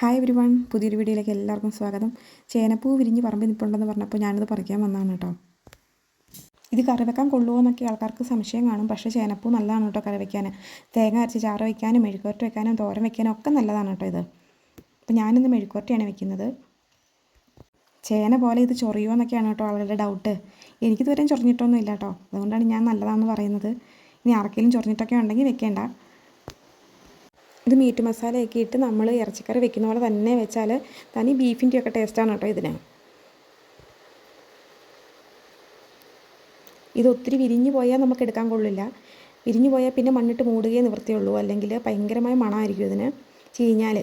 Hi every one പുതിയൊരു വീഡിയോയിലേക്ക് എല്ലാവർക്കും സ്വാഗതം. ചേനപ്പൂ വിരിഞ്ഞ് പറമ്പിൽ നിൽപ്പുണ്ടെന്ന് പറഞ്ഞപ്പോൾ ഞാനത് പറിക്കാൻ വന്നതാണ് കേട്ടോ. ഇത് കറി വെക്കാൻ കൊള്ളുമോ എന്നൊക്കെ ആൾക്കാർക്ക് സംശയം കാണും. പക്ഷേ ചേനപ്പൂ നല്ലതാണ് കേട്ടോ കറി വെക്കാൻ. തേങ്ങ അരച്ച് ചാറ് വയ്ക്കാനും മെഴുക്കുവരട്ട് വെക്കാനും തോരൻ വെക്കാനും ഒക്കെ നല്ലതാണ് കേട്ടോ ഇത്. അപ്പോൾ ഞാനിന്ന് മെഴുക്കുവരട്ടിയാണ് വെക്കുന്നത്. ചേന പോലെ ഇത് ചൊറിയോ എന്നൊക്കെയാണ് കേട്ടോ ആളുകളുടെ ഡൗട്ട് എനിക്കിതുവരെയും ചൊറിഞ്ഞിട്ടൊന്നും ഇല്ല കേട്ടോ. അതുകൊണ്ടാണ് ഞാൻ നല്ലതാണെന്ന് പറയുന്നത്. ഇനി ആർക്കെങ്കിലും ചൊറിഞ്ഞിട്ടൊക്കെ ഉണ്ടെങ്കിൽ വെക്കേണ്ട. ഇത് മീറ്റ് മസാലയൊക്കെ ഇട്ട് നമ്മൾ ഇറച്ചിക്കറി വെക്കുന്ന പോലെ തന്നെ വെച്ചാൽ തനി ബീഫിന്റെയൊക്കെ ടേസ്റ്റാണ് കേട്ടോ ഇതിന്. ഇത് ഒത്തിരി വിരിഞ്ഞു പോയാൽ നമുക്ക് എടുക്കാൻ കൊള്ളില്ല. വിരിഞ്ഞു പോയാൽ പിന്നെ മണ്ണിട്ട് മൂടുകയേ നിവൃത്തിയുള്ളൂ. അല്ലെങ്കിൽ ഭയങ്കരമായ മണമായിരിക്കും ഇതിന്. ചീഞ്ഞാൽ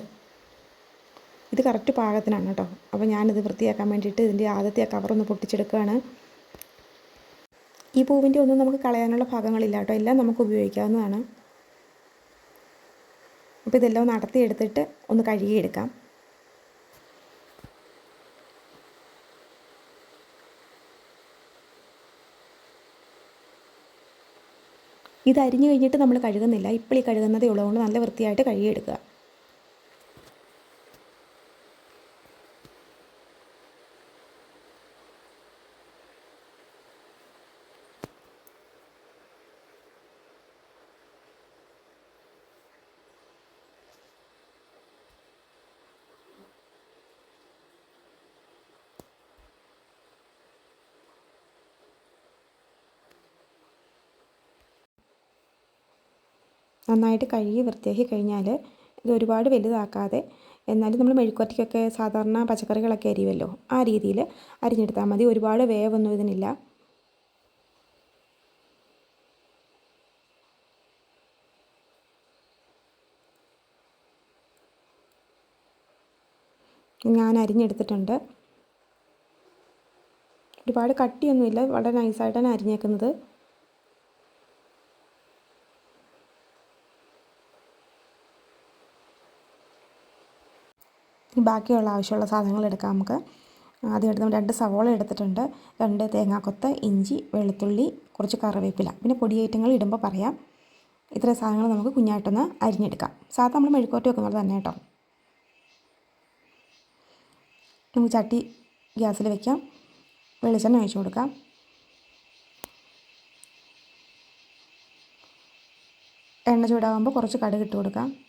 ഇത് കറക്റ്റ് പാകത്തിനാണ് കേട്ടോ അപ്പോൾ ഞാനിത് വൃത്തിയാക്കാൻ വേണ്ടിയിട്ട് ഇതിന്റെ ആദ്യത്തെ കവറൊന്ന് പൊട്ടിച്ചെടുക്കുകയാണ്. ഈ പൂവിന്റെ ഒന്നും നമുക്ക് കളയാനുള്ള ഭാഗങ്ങളില്ല കേട്ടോ എല്ലാം നമുക്ക് ഉപയോഗിക്കാവുന്നതാണ്. അപ്പോൾ ഇതെല്ലാം ഒന്ന് അടത്തിയെടുത്തിട്ട് ഒന്ന് കഴുകിയെടുക്കാം. ഇത് അരിഞ്ഞു കഴിഞ്ഞിട്ട് നമ്മൾ കഴുകുന്നില്ല. ഇപ്പോൾ ഈ കഴുകുന്നതേ ഉള്ളതുകൊണ്ട് നല്ല വൃത്തിയായിട്ട് കഴുകിയെടുക്കുക. നന്നായിട്ട് കഴുകി വൃത്തിയാക്കി കഴിഞ്ഞാൽ ഇത് ഒരുപാട് വലുതാക്കാതെ എന്നാലും നമ്മൾ മെഴുക്കുവരട്ടിക്കൊക്കെ സാധാരണ പച്ചക്കറികളൊക്കെ അരിയുമല്ലോ ആ രീതിയിൽ അരിഞ്ഞെടുത്താൽ മതി. ഒരുപാട് വേവൊന്നും ഇതിനില്ല. ഞാൻ അരിഞ്ഞെടുത്തിട്ടുണ്ട്. ഒരുപാട് കട്ടിയൊന്നുമില്ല. വളരെ നൈസായിട്ടാണ് അരിഞ്ഞേക്കുന്നത്. ഇനി ബാക്കിയുള്ള ആവശ്യമുള്ള സാധനങ്ങൾ എടുക്കാം നമുക്ക്. ആദ്യം എടുത്ത് രണ്ട് സവോള എടുത്തിട്ടുണ്ട്. രണ്ട് തേങ്ങാക്കൊത്ത് ഇഞ്ചി വെളുത്തുള്ളി കുറച്ച് കറിവേപ്പില. പിന്നെ പൊടിയേറ്റങ്ങൾ ഇടുമ്പോൾ പറയാം. ഇത്ര സാധനങ്ങൾ നമുക്ക് കുഞ്ഞായിട്ടൊന്ന് അരിഞ്ഞെടുക്കാം. സാധാരണ നമ്മൾ മെഴുക്കോട്ടി വെക്കുന്നത് തന്നെ കേട്ടോ. നമുക്ക് ചട്ടി ഗ്യാസിൽ വെക്കാം. വെളിച്ചെണ്ണ ഒഴിച്ചു കൊടുക്കാം. എണ്ണ ചൂടാകുമ്പോൾ കുറച്ച് കടുക് ഇട്ട് കൊടുക്കാം.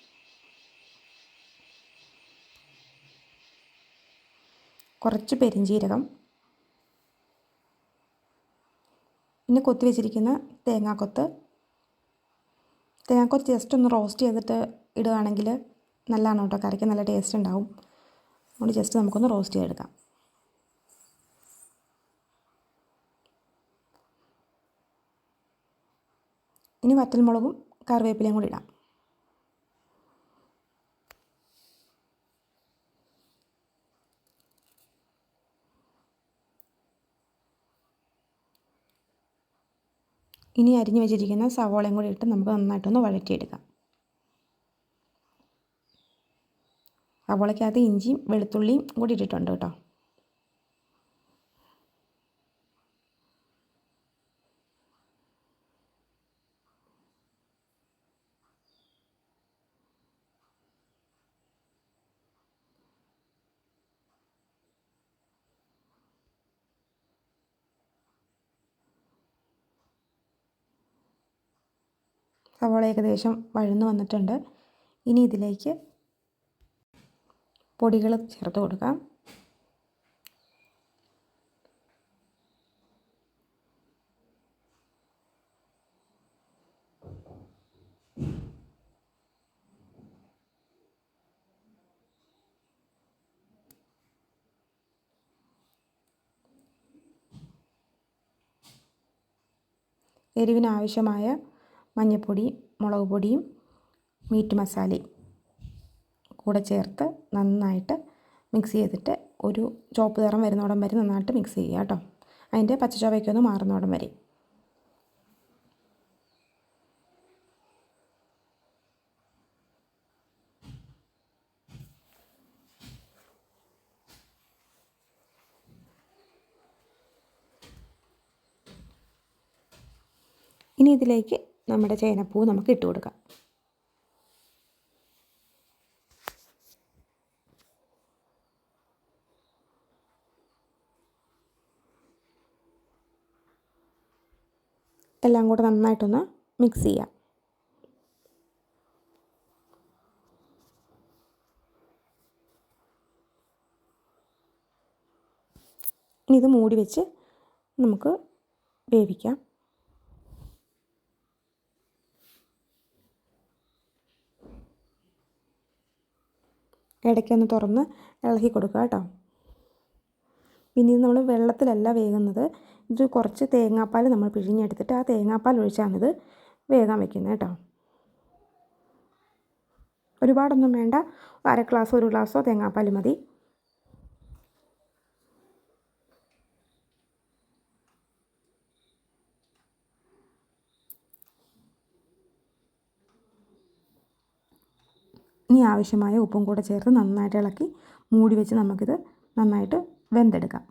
കുറച്ച് പെരിഞ്ചീരകം. പിന്നെ കൊത്തി വെച്ചിരിക്കുന്ന തേങ്ങാക്കൊത്ത്. തേങ്ങാക്കൊത്ത് ജസ്റ്റ് ഒന്ന് റോസ്റ്റ് ചെയ്തിട്ട് ഇടുകയാണെങ്കിൽ നല്ലതാണ് കേട്ടോ. കറിക്ക് നല്ല ടേസ്റ്റ് ഉണ്ടാവും. അതുകൊണ്ട് ജസ്റ്റ് നമുക്കൊന്ന് റോസ്റ്റ് ചെയ്തെടുക്കാം. ഇനി വറ്റൽമുളകും കറിവേപ്പിലയും കൂടി ഇടാം. ഇനി അരിഞ്ഞു വെച്ചിരിക്കുന്ന സവോളയും കൂടി ഇട്ട് നമുക്ക് നന്നായിട്ടൊന്ന് വഴറ്റിയെടുക്കാം. സവോളയ്ക്കകത്ത് ഇഞ്ചിയും വെളുത്തുള്ളിയും കൂടി ഇട്ടിട്ടുണ്ട് കേട്ടോ. സവോള ഏകദേശം വഴന്നു വന്നിട്ടുണ്ട്. ഇനി ഇതിലേക്ക് പൊടികൾ ചേർത്ത് കൊടുക്കാം. എരിവിനാവശ്യമായ മഞ്ഞൾപ്പൊടി മുളക് പൊടിയും മീറ്റ് മസാലയും കൂടെ ചേർത്ത് നന്നായിട്ട് മിക്സ് ചെയ്തിട്ട് ഒരു ചോപ്പ് നിറം വരുന്നോടം വരെ നന്നായിട്ട് മിക്സ് ചെയ്യുക കേട്ടോ. അതിന്റെ പച്ചച്ചോവയ്ക്കൊന്ന് മാറുന്നോടം വരെ. ഇനി ഇതിലേക്ക് നമ്മുടെ ചേനപ്പൂ നമുക്ക് ഇട്ട് കൊടുക്കാം. എല്ലാം കൂടെ നന്നായിട്ടൊന്ന് മിക്സ് ചെയ്യാം. ഇനി ഇത് മൂടി വെച്ച് നമുക്ക് വേവിക്കാം. ഇടയ്ക്കൊന്ന് തുറന്ന് ഇളക്കി കൊടുക്കുക കേട്ടോ. പിന്നെ ഇത് നമ്മൾ വെള്ളത്തിലല്ല വേകുന്നത്. ഇത് കുറച്ച് തേങ്ങാപ്പാൽ നമ്മൾ പിഴിഞ്ഞെടുത്തിട്ട് ആ തേങ്ങാപ്പാൽ ഒഴിച്ചാണിത് വേകാൻ വെക്കുന്നത് കേട്ടോ. ഒരുപാടൊന്നും വേണ്ട. അര ഗ്ലാസ് ഒരു ഗ്ലാസ്സോ തേങ്ങാപ്പാൽ മതി. ഇനി ആവശ്യമായ ഉപ്പും കൂടെ ചേർത്ത് നന്നായിട്ട് ഇളക്കി മൂടി വെച്ച് നമുക്കിത് നന്നായിട്ട് വെന്തെടുക്കാം.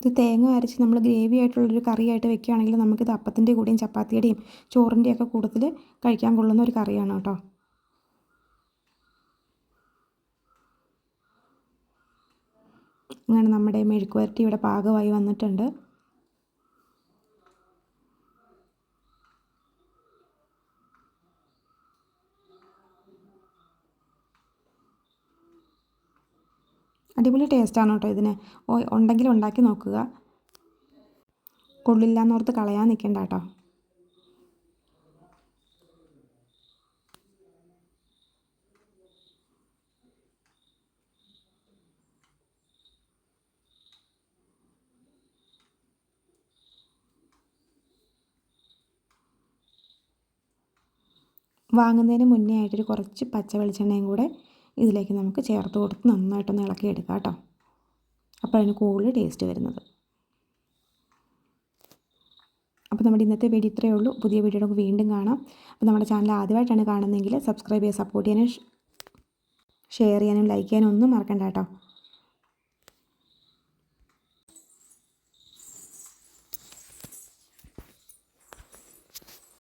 ഇത് തേങ്ങ അരച്ച് നമ്മൾ ഗ്രേവി ആയിട്ടുള്ളൊരു കറിയായിട്ട് വെക്കുകയാണെങ്കിൽ നമുക്കിത് അപ്പത്തിന്റെ കൂടെയും ചപ്പാത്തിയുടെയും ചോറിന്റെയൊക്കെ കൂട്ടത്തിൽ കഴിക്കാൻ കൊള്ളുന്ന ഒരു കറിയാണ് കേട്ടോ. അങ്ങനെ നമ്മുടെ മെഴുക്ക് വരട്ടി ഇവിടെ പാകമായി വന്നിട്ടുണ്ട്. അടിപൊളി ടേസ്റ്റാണ് കേട്ടോ ഇതിന്. ഉണ്ടെങ്കിൽ ഉണ്ടാക്കി നോക്കുക. കൊള്ളില്ല എന്നോർത്ത് കളയാൻ നിൽക്കണ്ട കേട്ടോ. വാങ്ങുന്നതിന് മുന്നേ ആയിട്ടൊരു കുറച്ച് പച്ച വെളിച്ചെണ്ണയും കൂടെ ഇതിലേക്ക് നമുക്ക് ചേർത്ത് കൊടുത്ത് നന്നായിട്ടൊന്ന് ഇളക്കി എടുക്കാം കേട്ടോ. അതിന് കൂടുതൽ ടേസ്റ്റ് വരുന്നത്. അപ്പോൾ നമ്മുടെ ഇന്നത്തെ വീഡിയോ ഇത്രയേ ഉള്ളൂ. പുതിയ വീഡിയോ വീണ്ടും കാണാം. അപ്പോൾ നമ്മുടെ ചാനൽ ആദ്യമായിട്ടാണ് കാണുന്നതെങ്കിൽ സബ്സ്ക്രൈബ് ചെയ്യാൻ സപ്പോർട്ട് ചെയ്യാനും ഷെയർ ചെയ്യാനും ലൈക്ക് ചെയ്യാനും ഒന്നും മറക്കണ്ട കേട്ടോ.